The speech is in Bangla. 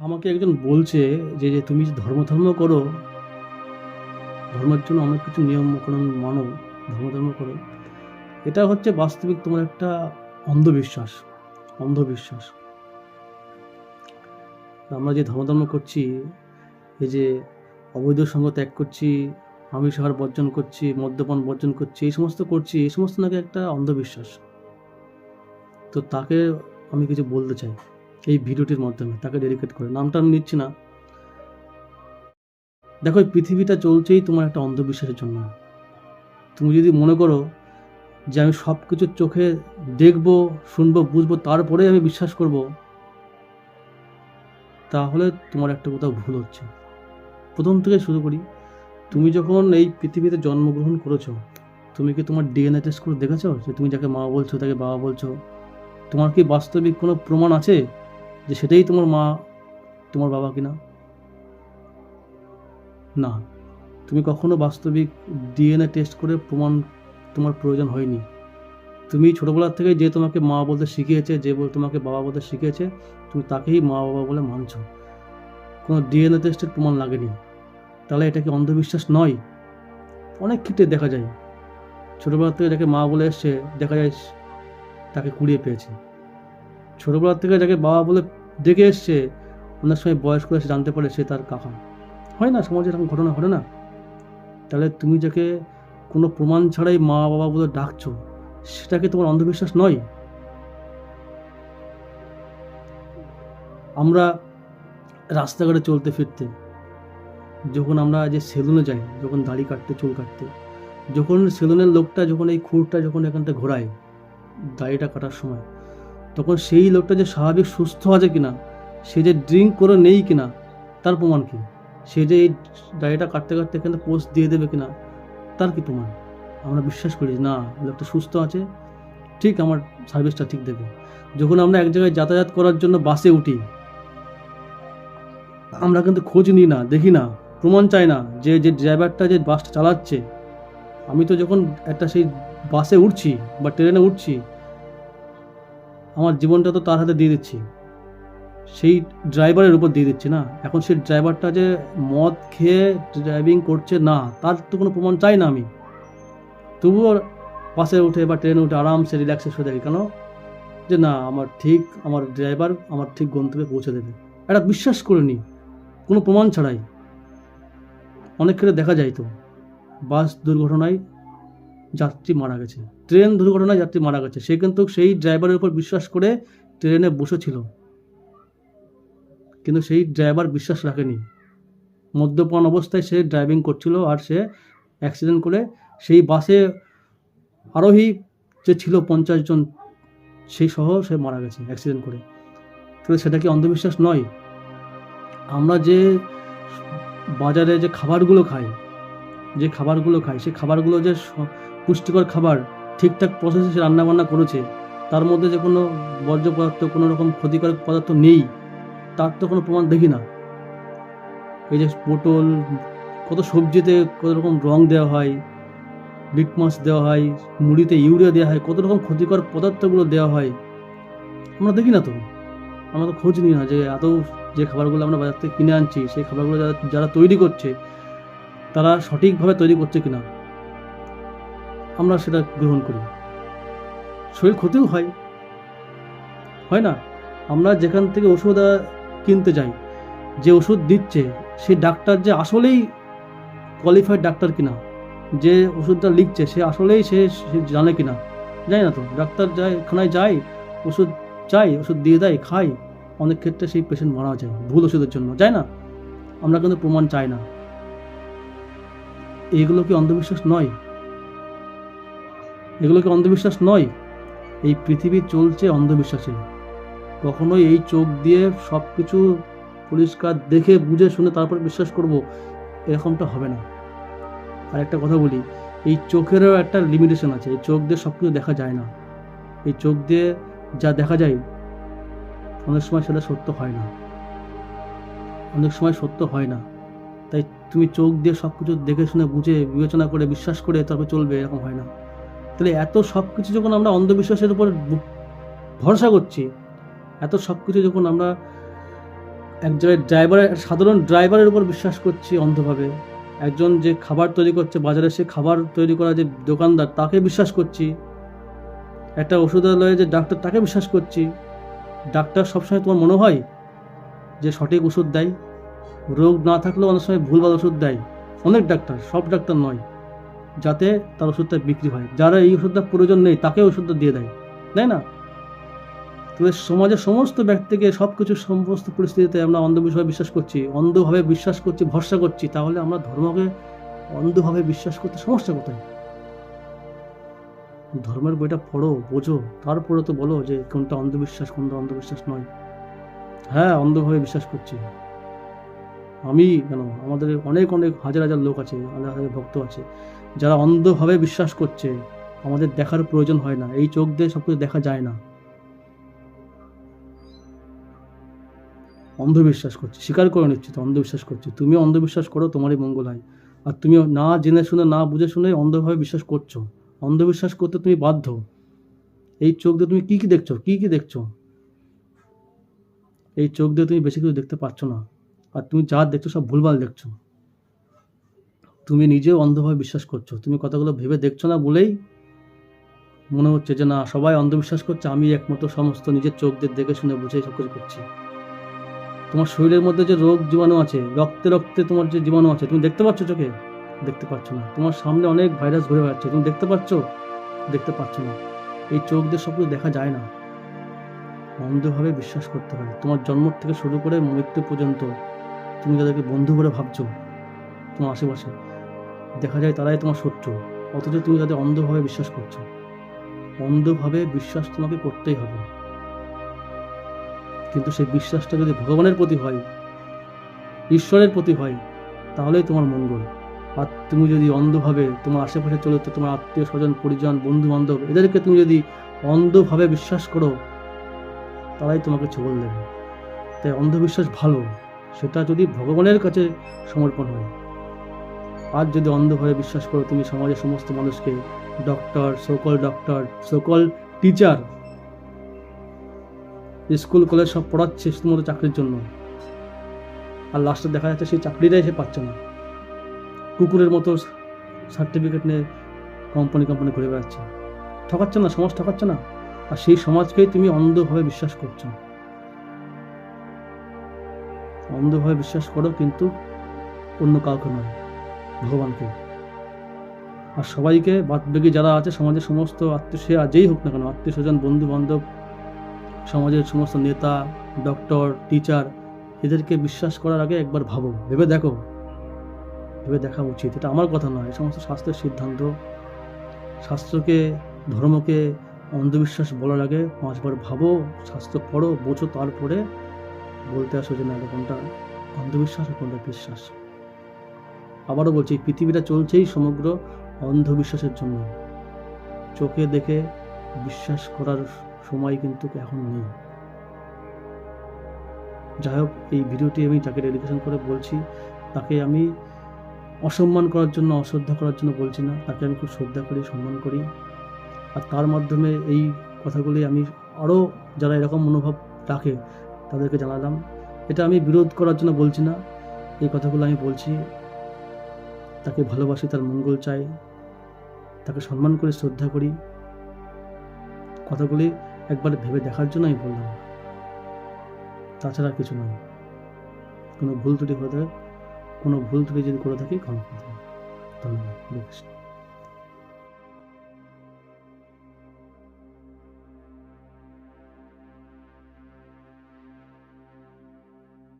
আমাকে একজন বলছে যে যে তুমি যে ধর্ম ধর্ম করো, ধর্মের জন্য অনেক কিছু নিয়মকরণ মানো, ধর্ম ধর্ম করো, এটা হচ্ছে বাস্তবিক তোমার একটা অন্ধবিশ্বাস অন্ধবিশ্বাস। আমরা যে ধর্ম ধর্ম করছি, এই যে অবৈধ সঙ্গ ত্যাগ করছি আমিষ আহার বর্জন করছি, মদ্যপান বর্জন করছি, এই সমস্ত করছি, এই সমস্ত নাকি একটা অন্ধবিশ্বাস। তো তাকে আমি কিছু বলতে চাই। এই ভিডিওটির মাধ্যমে, তাকে ডেডিকেট করে। নামটা আমি নিচ্ছি না। দেখো পৃথিবীটা চলছেই তোমার একটা অন্ধবিশ্বাসের জন্য। তুমি যদি মনে করো যে আমি সব কিছু চোখে দেখব, শুনব, বুঝব তারপরে আমি বিশ্বাস করব, তাহলে তোমার একটা কোথাও ভুল হচ্ছে। প্রথম থেকে শুরু করি, তুমি যখন এই পৃথিবীতে জন্মগ্রহণ করেছ, তুমি কি তোমার ডিএনএ টেস্ট করে দেখেছ? যে তুমি যাকে মা বলছো, তাকে বাবা বলছো? তোমার কি বাস্তবিক কোনো প্রমাণ আছে? যে সেটাই তোমার মা, তোমার বাবা কিনা? না, তুমি কখনো বাস্তবিক ডিএনএ টেস্ট করে প্রমাণ তোমার প্রয়োজন হয়নি। তুমি ছোটোবেলার থেকে যে তোমাকে মা বলতে শিখিয়েছে, যে বল তোমাকে বাবা বলতে শিখিয়েছে, তুমি তাকেই মা বাবা বলে মানছো। কোনো ডিএনএ টেস্টের প্রমাণ লাগেনি। তাহলে এটা কি অন্ধবিশ্বাস নয়? অনেক ক্ষেত্রে দেখা যায়। ছোটোবেলার থেকে যাকে মা বলে এসছে, দেখা যায় তাকে কুড়িয়ে পেয়েছে। ছোটোবেলার থেকে যাকে বাবা বলে ডেকে এসছে অনেক সময় বয়স করে সে জানতে পারে সে তার কাকা। হয় না, সমাজে এরকম ঘটনা ঘটে না? তাহলে তুমি যাকে কোনো প্রমাণ ছাড়াই মা বাবা বলে ডাকছো, সেটাকে তোমার অন্ধবিশ্বাস নয়? আমরা রাস্তাঘাটে চলতে ফিরতে, যখন আমরা যে সেলুনে যাই, যখন দাড়ি কাটতে, চুল কাটতে, যখন সেলুনের লোকটা যখন এই খুরটা যখন এখানটা ঘোরায়, দাড়িটা কাটার সময় তখন সেই লোকটা যে স্বাভাবিক সুস্থ আছে কিনা, সে যে ড্রিঙ্ক করে নেই কিনা, তার প্রমাণ কি? সে যে এই দাড়িটা কাটতে কাটতে এখানে পোস্ট দিয়ে দেবে কিনা, তার কি প্রমাণ? আমরা বিশ্বাস করি না, লোকটা সুস্থ আছে, ঠিক আমার সার্ভিসটা ঠিক দেবে। যখন আমরা এক জায়গায় যাতায়াত করার জন্য বাসে উঠি, আমরা কিন্তু খোঁজ নিই না, দেখি না, প্রমাণ চাই না যে যে ড্রাইভারটা যে বাসটা চালাচ্ছে। আমি তো যখন একটা সেই বাসে উঠছি বা ট্রেনে উঠছি আমার জীবনটা তো তার হাতে দিয়ে দিচ্ছি। সেই ড্রাইভারের উপর দিয়ে দিচ্ছি না। এখন সেই ড্রাইভারটা যে মদ খেয়ে ড্রাইভিং করছে না, তার তো কোনো প্রমাণ চাই না আমি। তবুও বাসে উঠে বা ট্রেনে উঠে আরামসে রিল্যাক্সে শুয়ে থাকি। কেন? যে না, আমার ঠিক আমার ড্রাইভার আমার ঠিক গন্তব্যে পৌঁছে দেবে। এটা বিশ্বাস করে নিই কোনো প্রমাণ ছাড়াই। অনেক ক্ষেত্রে দেখা যায় তো। বাস দুর্ঘটনায় যাত্রী মারা গেছে। ট্রেন দুর্ঘটনায় যাত্রী মারা গেছে। সে কিন্তু সেই ড্রাইভারের উপর বিশ্বাস করে ট্রেনে বসেছিল। কিন্তু সেই ড্রাইভার বিশ্বাস রাখেনি। মদ্যপান অবস্থায় সে ড্রাইভিং করছিল আর সে অ্যাক্সিডেন্ট করে সেই বাসে আরোহী যে ছিল পঞ্চাশ জন, সেই সহ সে মারা গেছে অ্যাক্সিডেন্ট করে। তাহলে সেটা কি অন্ধবিশ্বাস নয়? আমরা যে বাজারে যে খাবারগুলো খাই, যে খাবারগুলো খাই সেই খাবারগুলো যে পুষ্টিকর খাবার ঠিকঠাক প্রসেসে সে রান্নাবান্না করেছে, তার মধ্যে যে কোনো বর্জ্য পদার্থ, কোনো রকম ক্ষতিকারক পদার্থ নেই, তার তো কোনো প্রমাণ দেখি না। এই যে পটল, কত সবজিতে কত রকম রং দেওয়া হয় লিটমাস দেওয়া হয়, মুড়িতে ইউরিয়া দেওয়া হয়, কত রকম ক্ষতিকর পদার্থগুলো দেওয়া হয়, আমরা দেখি না তো। আমরা তো খোঁজ নিই না যে এত যে খাবারগুলো আমরা বাজার থেকে কিনে আনছি, সেই খাবারগুলো যারা যারা তৈরি করছে, তারা সঠিকভাবে তৈরি করছে কিনা। আমরা সেটা গ্রহণ করি। শরীর ক্ষতিও হয়। হয় না? আমরা যেখান থেকে ওষুধ কিনতে যাই, যে ওষুধ দিচ্ছে, সেই ডাক্তার যে আসলেই কোয়ালিফাইড ডাক্তার কিনা, যে ওষুধটা লিখছে, সে আসলেই সে জানে কিনা। জানি না তো? ডাক্তার যায়, খানায় যায়, ওষুধ চাই, ওষুধ দিয়ে দেয় খাই অনেক ক্ষেত্রে সেই পেশেন্ট মারা যায়, ভুল ওষুধের জন্য। যায় না? আমরা কিন্তু প্রমাণ চাই না। এগুলো কি অন্ধবিশ্বাস নয়? এগুলো কি অন্ধবিশ্বাস নয়, এই পৃথিবী চলছে অন্ধবিশ্বাসে কখনোই এই চোখ দিয়ে সব কিছু পরিষ্কার দেখে, বুঝে, শুনে তারপর বিশ্বাস করব, এরকমটা হবে না। আর একটা কথা বলি, এই চোখেরও একটা লিমিটেশন আছে, এই চোখ দিয়ে সব কিছু দেখা যায় না। এই চোখ দিয়ে যা দেখা যায়, অনেক সময় সেটা সত্য হয় না। অনেক সময় সত্য হয় না। তাই তুমি চোখ দিয়ে সব কিছু দেখে, শুনে, বুঝে, বিবেচনা করে, বিশ্বাস করে তারপর চলবে, এরকম হয় না। তাহলে এত সব কিছু যখন আমরা অন্ধবিশ্বাসের উপর ভরসা করছি, এত সব কিছু যখন আমরা এক জায়গায় ড্রাইভারের সাধারণ ড্রাইভারের উপর বিশ্বাস করছি অন্ধভাবে, একজন যে খাবার তৈরি করছে বাজারে, সে খাবার তৈরি করা যে দোকানদার, তাকে বিশ্বাস করছি। একটা ওষুধালয়ে যে ডাক্তার তাকে বিশ্বাস করছি। ডাক্তার সবসময় তোমার মনে হয় যে সঠিক ওষুধ দেয়? রোগ না থাকলেও অনেক সময় ভুলভাল ওষুধ দেয়। অনেক ডাক্তার সব ডাক্তার নয়। যাতে তার ওষুধটা বিক্রি হয়। যারা এই ওষুধটা প্রয়োজন নেই তাকে ওষুধটা দিয়ে দেয়। তাই না? তবে সমাজের সমস্ত ব্যক্তিকে সব কিছু সমস্ত পরিস্থিতিতে আমরা অন্ধবিশ্বাসে বিশ্বাস করছি, অন্ধভাবে বিশ্বাস করছি, ভরসা করছি, তাহলে আমরা ধর্মকে অন্ধভাবে বিশ্বাস করতে সমস্যা কোথায়? ধর্মের বইটা পড়ো, বোঝো। তারপরে তো বলো যে কোনটা অন্ধবিশ্বাস কোনটা অন্ধবিশ্বাস নয়। হ্যাঁ অন্ধভাবে বিশ্বাস করছি। আমি কেন? আমাদের অনেক অনেক হাজার হাজার লোক আছে হাজার ভক্ত আছে। যারা অন্ধভাবে বিশ্বাস করছে, আমাদের দেখার প্রয়োজন হয় না। এই চোখ দিয়ে সব কিছু দেখা যায় না। অন্ধবিশ্বাস করছি। স্বীকার করে নিচ্ছি তো অন্ধবিশ্বাস করছি। তুমি অন্ধবিশ্বাস করো, তোমারই মঙ্গল হয়। আর তুমি না জেনে শুনে, না বুঝে শুনে অন্ধভাবে বিশ্বাস করছ। অন্ধবিশ্বাস করতে তুমি বাধ্য। এই চোখ দিয়ে তুমি কি কি দেখছ? কি কি দেখছ? এই চোখ দিয়ে তুমি বেশি কিছু দেখতে পাচ্ছ না। আর তুমি যা দেখছ সব ভুলভাল দেখছ। তুমি নিজেও অন্ধভাবে বিশ্বাস করছ। তুমি কথাগুলো ভেবে দেখছ না বলেই মনে হচ্ছে যে না, সবাই অন্ধবিশ্বাস করছে, আমি একমাত্র সমস্ত নিজের চোখ দিয়ে দেখে শুনে বুঝে সব কিছু করছি। তোমার শরীরের মধ্যে যে রোগ জীবাণু আছে, রক্তে রক্তে তোমার যে জীবাণু আছে, তুমি দেখতে পাচ্ছ চোখে? দেখতে পাচ্ছ না। তোমার সামনে অনেক ভাইরাস ঘুরে বেড়াচ্ছে। তুমি দেখতে পাচ্ছ? দেখতে পাচ্ছ না। এই চোখ দিয়ে সব কিছু দেখা যায় না। অন্ধভাবে বিশ্বাস করতে হয় তোমার জন্ম থেকে শুরু করে মৃত্যু পর্যন্ত তুমি যাদেরকে বন্ধু বলে ভাবছ। তোমার আশেপাশে। দেখা যায় তারাই তোমার শত্রু, অথচ তুমি তাদের অন্ধভাবে বিশ্বাস করছ। অন্ধভাবে বিশ্বাস তোমাকে করতেই হবে। কিন্তু সেই বিশ্বাসটা যদি ভগবানের প্রতি হয়, ঈশ্বরের প্রতি হয়, তাহলেই তোমার মঙ্গল। আর তুমি যদি অন্ধভাবে তোমার আশেপাশে চলে তো তোমার আত্মীয় স্বজন, পরিজন বন্ধু বান্ধব এদেরকে তুমি যদি অন্ধভাবে বিশ্বাস করো, তারাই তোমাকে ছবল দেবে। তাই অন্ধবিশ্বাস ভালো, সেটা যদি ভগবানের কাছে সমর্পণ হয়। আর যদি অন্ধভাবে বিশ্বাস করো, তুমি সমাজের সমস্ত মানুষকে ডক্টর সকল ডক্টর সকল টিচার স্কুল কলেজ সব পড়াচ্ছে শুধুমাত্র চাকরির জন্য। আর লাস্টে দেখা যাচ্ছে সেই চাকরিটাই সে পাচ্ছে না। কুকুরের মতো সার্টিফিকেট নিয়ে কোম্পানি কোম্পানি ঘুরে বেড়াচ্ছে। ঠকাচ্ছে না, সমাজ ঠকাচ্ছে না। আর সেই সমাজকেই তুমি অন্ধভাবে বিশ্বাস করছ। অন্ধভাবে বিশ্বাস করো কিন্তু অন্য কাউকে নয়। ভগবানকে। আর সবাইকে বাদবেগী যারা আছে, সমাজের সমস্ত আত্মীয় সে যেই হোক না কেন, আত্মীয় স্বজন বন্ধু বান্ধব সমাজের সমস্ত নেতা ডক্টর টিচার এদেরকে বিশ্বাস করার আগে একবার ভাবো। ভেবে দেখো। ভেবে দেখা উচিত। এটা আমার কথা নয়। এই সমস্ত শাস্ত্রের সিদ্ধান্ত, শাস্ত্রকে, ধর্মকে, অন্ধবিশ্বাস বলার আগে পাঁচবার ভাবো, শাস্ত্র পড়ো, বোঝো, তারপরে বলতে আসো যে না কোনটা অন্ধবিশ্বাস কোনটা বিশ্বাস। আবারও বলছি, পৃথিবীটা চলছেই সমগ্র অন্ধবিশ্বাসের জন্য। চোখে দেখে বিশ্বাস করার সময় কিন্তু এখন নেই। যাই হোক, এই ভিডিওটি আমি যাকে ডেডিকেশন করে বলছি, তাকে আমি অসম্মান করার জন্য, অশ্রদ্ধা করার জন্য বলছি না। তাকে আমি খুব শ্রদ্ধা করি, সম্মান করি। আর তার মাধ্যমে এই কথাগুলি আমি আরও যারা এরকম মনোভাব রাখে, তাদেরকে জানালাম। এটা আমি বিরোধ করার জন্য বলছি না। এই কথাগুলো আমি বলছি। তাকে ভালোবাসি, তার মঙ্গল চাই, তাকে সম্মান করে, শ্রদ্ধা করি। কথাগুলি একবার ভেবে দেখার জন্য আমি বললাম। তাছাড়া কিছু নয়। কোনো ভুল ত্রুটি হতে কোনো ভুল ত্রুটি যদি করে থাকি, ক্ষমা করে ধন্যবাদ।